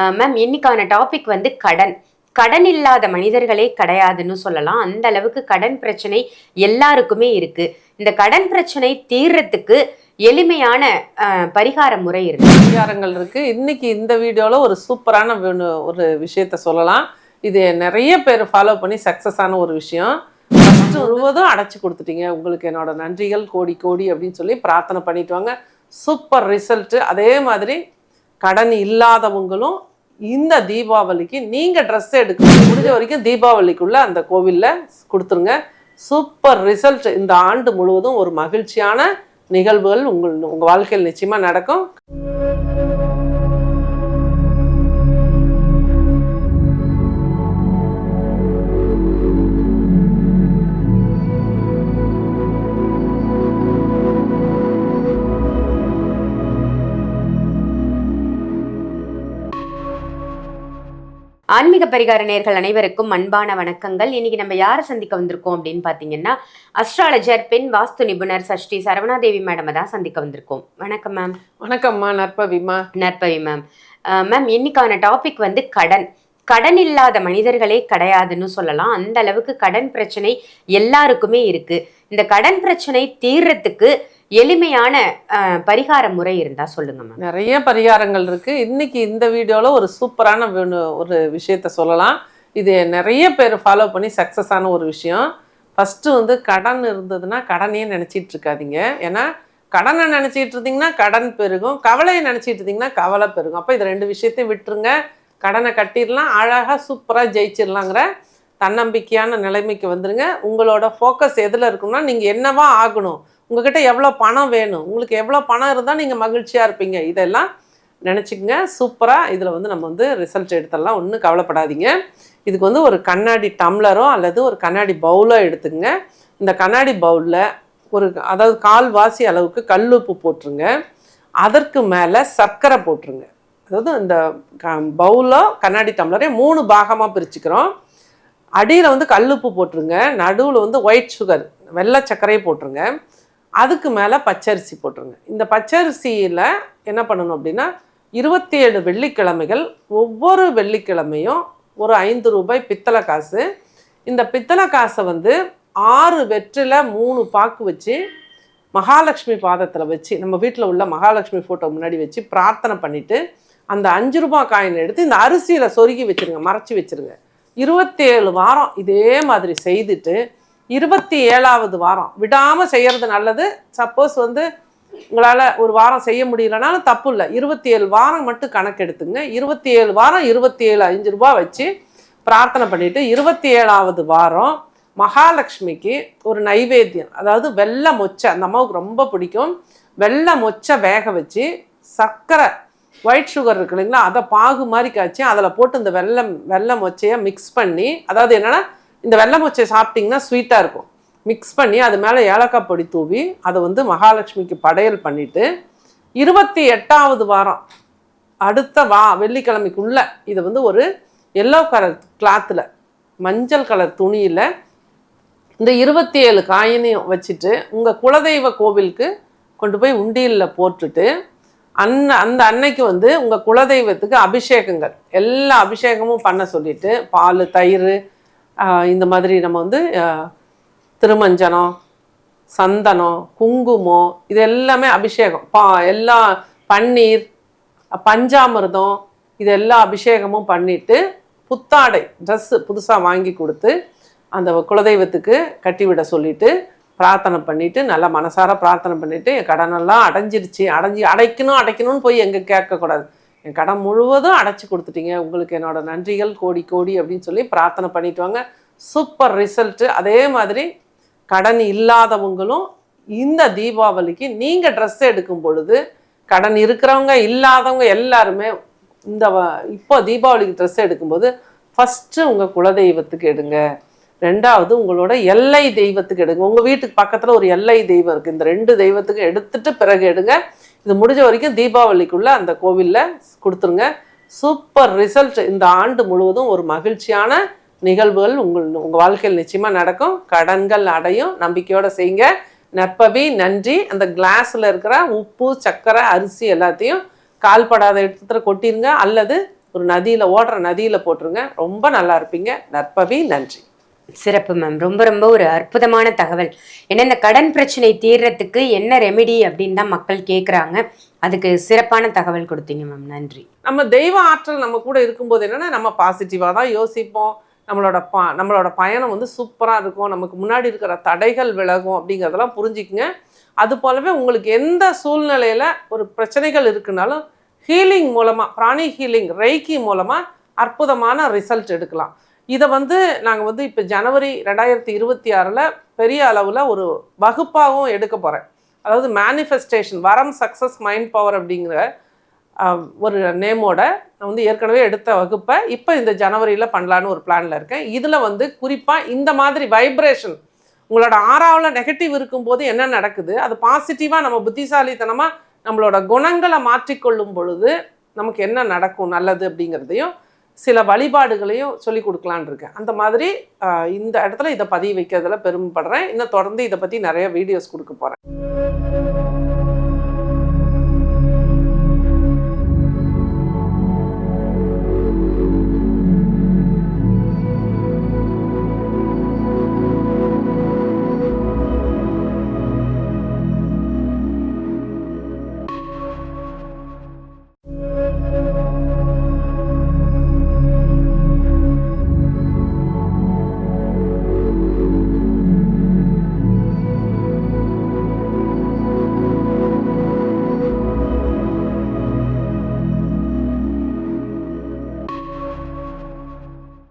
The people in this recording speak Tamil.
மேம் இன்னைக்கான டாபிக் வந்து கடன். கடன் இல்லாத மனிதர்களே கிடையாதுன்னு சொல்லலாம். அந்த அளவுக்கு கடன் பிரச்சனை எல்லாருக்குமே இருக்கு. இந்த கடன் பிரச்சனை தீர்றதுக்கு எளிமையான பரிகார முறை இருக்கு. பரிகாரங்கள் இருக்கு. இன்னைக்கு இந்த வீடியோல ஒரு சூப்பரான ஒரு விஷயத்த சொல்லலாம். இது நிறைய பேர் ஃபாலோ பண்ணி சக்சஸ் ஆன ஒரு விஷயம். முழுவதும் அடைச்சி கொடுத்துட்டீங்க. உங்களுக்கு என்னோட நன்றிகள். கோடி கோடி அப்படின்னு சொல்லி பிரார்த்தனை பண்ணிட்டு வாங்க. சூப்பர் ரிசல்ட் அதே மாதிரி கடன் இல்லாதவங்களும் இந்த தீபாவளிக்கு நீங்கள் ட்ரெஸ் எடுக்க முடிஞ்ச வரைக்கும் தீபாவளிக்குள்ள அந்த கோவிலில் கொடுத்துருங்க. சூப்பர் ரிசல்ட் இந்த ஆண்டு முழுவதும் ஒரு மகிழ்ச்சியான நிகழ்வுகள் உங்கள் உங்கள் வாழ்க்கையில் நிச்சயமாக நடக்கும். ஆன்மீக பரிகார நேர்கள் அனைவருக்கும் அன்பான வணக்கங்கள். இன்னைக்கு நம்ம யாரை சந்திக்க வந்திருக்கோம் அப்படின்னு பார்த்தீங்கன்னா அஸ்ட்ராலஜர் பெண் வாஸ்து நிபுணர் சஷ்டி சரவணாதேவி மேடமை தான் சந்திக்க வந்திருக்கோம். வணக்கம் மேம் வணக்கம்மா நற்பவிமா நற்பவி மேம் மேம் இன்னைக்கான டாபிக் வந்து கடன். கடன் இல்லாத மனிதர்களே கிடையாதுன்னு சொல்லலாம். அந்த அளவுக்கு கடன் பிரச்சனை எல்லாருக்குமே இருக்கு. இந்த கடன் பிரச்சனை தீர்றதுக்கு எளிமையான பரிகார முறை இருந்தா சொல்லுங்க மேம் நிறைய பரிகாரங்கள் இருக்கு. இன்னைக்கு இந்த வீடியோல ஒரு சூப்பரான ஒரு விஷயத்த சொல்லலாம். இது நிறைய பேர் ஃபாலோ பண்ணி சக்சஸ் ஆன ஒரு விஷயம். ஃபஸ்ட்டு வந்து கடன் இருந்ததுன்னா கடனே நினச்சிட்டு இருக்காதீங்க. ஏன்னா கடனை நினச்சிட்டு இருந்தீங்கன்னா கடன் பெருகும். கவலையை நினச்சிட்டு இருந்தீங்கன்னா கவலை பெருகும். அப்போ இது ரெண்டு விஷயத்தையும் விட்டுருங்க. கடனை கட்டிடலாம் அழகாக சூப்பராக ஜெயிச்சிடலாங்கிற தன்னம்பிக்கையான நிலைமைக்கு வந்துடுங்க உங்களோட ஃபோக்கஸ் எதில் இருக்குன்னா நீங்கள் என்னவா ஆகணும்? உங்ககிட்ட எவ்வளோ பணம் வேணும்? உங்களுக்கு எவ்வளோ பணம் இருந்தால் நீங்கள் மகிழ்ச்சியாக இருப்பீங்க. இதெல்லாம் நினச்சிக்கங்க. சூப்பராக இதில் வந்து நம்ம வந்து ரிசல்ட் எடுத்துடலாம். ஒன்றும் கவலைப்படாதீங்க. இதுக்கு வந்து ஒரு கண்ணாடி டம்ளரோ அல்லது ஒரு கண்ணாடி பவுலோ எடுத்துங்க இந்த கண்ணாடி பவுலில் ஒரு அதாவது கால்வாசி அளவுக்கு கல்லுப்பு போட்டுருங்க. அதற்கு மேலே சர்க்கரை போட்டுருங்க. அதாவது இந்த பவுலோ கண்ணாடி டம்ளரே மூணு பாகமாக பிரிச்சுக்கிறோம். அடியில் வந்து கல்லுப்பு போட்டுருங்க. நடுவில் வந்து ஒயிட் சுகர் வெள்ளை சர்க்கரையை போட்டுருங்க. அதுக்கு மேலே பச்சரிசி போட்டுருங்க. இந்த பச்சரிசியில் என்ன பண்ணணும் அப்படின்னா இருபத்தி ஏழு வெள்ளிக்கிழமைகள் ஒவ்வொரு வெள்ளிக்கிழமையும் ஒரு ஐந்து ரூபாய் பித்தளை காசு. இந்த பித்தளை காசை வந்து ஆறு வெற்றில மூணு பாக்கு வச்சு மகாலட்சுமி பாதத்தில் வச்சு நம்ம வீட்டில் உள்ள மகாலட்சுமி ஃபோட்டோ முன்னாடி வச்சு பிரார்த்தனை பண்ணிவிட்டு அந்த அஞ்சு ரூபாய் காயின் எடுத்து இந்த அரிசியில் சொருகி வச்சிருங்க மறைச்சி வச்சிருங்க. இருபத்தேழு வாரம் இதே மாதிரி செய்துட்டு இருபத்தி ஏழாவது வாரம் விடாமல் செய்கிறது நல்லது. சப்போஸ் வந்து உங்களால் ஒரு வாரம் செய்ய முடியலனாலும் தப்பு இல்லை. இருபத்தி ஏழு வாரம் மட்டும் கணக்கு எடுத்துங்க. இருபத்தி ஏழு வாரம் இருபத்தி ஏழு அஞ்சு ரூபாய் வச்சு பிரார்த்தனை பண்ணிவிட்டு இருபத்தி ஏழாவது வாரம் மகாலட்சுமிக்கு ஒரு நைவேத்தியம் அதாவது வெள்ளை மொச்சை அந்த அம்மாவுக்கு ரொம்ப பிடிக்கும். வெள்ளை மொச்சை வேக வச்சு சர்க்கரை ஒயிட் சுகர் இருக்கு இல்லைங்களா? அதை பாகு மாதிரி காய்ச்சி அதில் போட்டு இந்த வெள்ளம் வெள்ளை மொச்சையை மிக்ஸ் பண்ணி அதாவது என்னென்னா இந்த வெள்ளை மொச்சையை சாப்பிட்டிங்கன்னா ஸ்வீட்டாக இருக்கும். மிக்ஸ் பண்ணி அது மேலே ஏலக்காய் பொடி தூவி அதை வந்து மகாலட்சுமிக்கு படையல் பண்ணிவிட்டு இருபத்தி எட்டாவது வாரம் அடுத்த வா வெள்ளிக்கிழமைக்குள்ளே இதை வந்து ஒரு எல்லோ கலர் கிளாத்தில் மஞ்சள் கலர் துணியில் இந்த இருபத்தி ஏழு காயினையும் வச்சுட்டு உங்கள் குலதெய்வ கோவிலுக்கு கொண்டு போய் உண்டியலில் போட்டுட்டு அன்ன அந்த அன்னைக்கு வந்து உங்கள் குலதெய்வத்துக்கு அபிஷேகங்கள். எல்லா அபிஷேகமும் பண்ண சொல்லிட்டு பால் தயிர் இந்த மாதிரி நம்ம வந்து திருமஞ்சனம் சந்தனம் குங்குமம் இது எல்லாமே அபிஷேகம். பா எல்லா பன்னீர் பஞ்சாமிர்தம் இது எல்லா அபிஷேகமும் பண்ணிட்டு புத்தாடை ட்ரெஸ்ஸு புதுசாக வாங்கி கொடுத்து அந்த குலதெய்வத்துக்கு கட்டிவிட சொல்லிட்டு பிரார்த்தனை பண்ணிவிட்டு நல்லா மனசார பிரார்த்தனை பண்ணிவிட்டு என் கடனெல்லாம் அடைஞ்சிருச்சு. அடைஞ்சி அடைக்கணும் அடைக்கணும்னு போய் எங்கே கேட்கக்கூடாது. என் கடன் முழுவதும் அடைச்சி கொடுத்துட்டீங்க. உங்களுக்கு என்னோட நன்றிகள் கோடி கோடி அப்படின்னு சொல்லி பிரார்த்தனை பண்ணிட்டு வாங்க. சூப்பர் ரிசல்ட்டு அதே மாதிரி கடன் இல்லாதவங்களும் இந்த தீபாவளிக்கு நீங்கள் ட்ரெஸ் எடுக்கும் பொழுது கடன் இருக்கிறவங்க இல்லாதவங்க எல்லாருமே இந்த வ- இப்போ தீபாவளிக்கு ட்ரெஸ் எடுக்கும்போது ஃபஸ்ட்டு உங்கள் குலதெய்வத்துக்கு எடுங்க. ரெண்டாவது உங்களோட எல்லை தெய்வத்துக்கு எடுங்க. உங்கள் வீட்டுக்கு பக்கத்தில் ஒரு எல்லை தெய்வம் இருக்குது இந்த ரெண்டு தெய்வத்துக்கும் எடுத்துட்டு பிறகு எடுங்க. இது முடிஞ்ச வரைக்கும் தீபாவளிக்குள்ளே அந்த கோவிலில் கொடுத்துருங்க. சூப்பர் ரிசல்ட் இந்த ஆண்டு முழுவதும் ஒரு மகிழ்ச்சியான நிகழ்வுகள் உங்கள் உங்கள் வாழ்க்கையில் நிச்சயமாக நடக்கும். கடன்கள் அடையும். நம்பிக்கையோடு செய்யுங்க. நற்பவி நன்றி. அந்த கிளாஸில் இருக்கிற உப்பு சர்க்கரை அரிசி எல்லாத்தையும் கால்படாத இடத்துல கொட்டிருங்க. அல்லது ஒரு நதியில் ஓடுற நதியில் போட்டுருங்க. ரொம்ப நல்லா இருப்பீங்க. நற்பவி நன்றி. சிறப்பு மேம் ரொம்ப ரொம்ப ஒரு அற்புதமான தகவல். ஏன்னா இந்த கடன் பிரச்சனை தீர்றதுக்கு என்ன ரெமெடி அப்படின்னு தான் மக்கள் கேட்குறாங்க அதுக்கு சிறப்பான தகவல் கொடுத்தீங்க மேம் நன்றி. நம்ம தெய்வ ஆற்றல் நம்ம கூட இருக்கும்போது என்னன்னா நம்ம பாசிட்டிவாக தான் யோசிப்போம். நம்மளோட ப நம்மளோட பயணம் வந்து சூப்பராக இருக்கும். நமக்கு முன்னாடி இருக்கிற தடைகள் விலகும் அப்படிங்கிறதெல்லாம் புரிஞ்சுக்குங்க. அது போலவே உங்களுக்கு எந்த சூழ்நிலையில் ஒரு பிரச்சனைகள் இருக்குனாலும் ஹீலிங் மூலமாக பிராணி ஹீலிங் ரெய்கி மூலமாக அற்புதமான ரிசல்ட் எடுக்கலாம். இதை வந்து நாங்கள் வந்து இப்போ ஜனவரி ரெண்டாயிரத்தி இருபத்தி ஆறில் பெரிய அளவில் ஒரு வகுப்பாகவும் எடுக்க போகிறேன் அதாவது மேனிஃபெஸ்டேஷன் வரம் சக்ஸஸ் மைண்ட் பவர் அப்படிங்கிற ஒரு நேமோட நான் வந்து ஏற்கனவே எடுத்த வகுப்பை இப்போ இந்த ஜனவரியில் பண்ணலான்னு ஒரு பிளானில் இருக்கேன். இதில் வந்து குறிப்பாக இந்த மாதிரி வைப்ரேஷன் உங்களோட ஆறாவில் நெகட்டிவ் இருக்கும்போது என்ன நடக்குது? அது பாசிட்டிவாக நம்ம புத்திசாலித்தனமாக நம்மளோட குணங்களை மாற்றிக்கொள்ளும் பொழுது நமக்கு என்ன நடக்கும்? நல்லது அப்படிங்கிறதையும் சில வழிபாடுகளையும் சொல்லி கொடுக்கலான்னு இருக்கேன். அந்த மாதிரி இந்த இடத்துல இதை பதிவு வைக்கிறதுல பெருமைப்படுறேன். இன்னும் தொடர்ந்து இதை பற்றி நிறைய வீடியோஸ் கொடுக்க போகிறேன்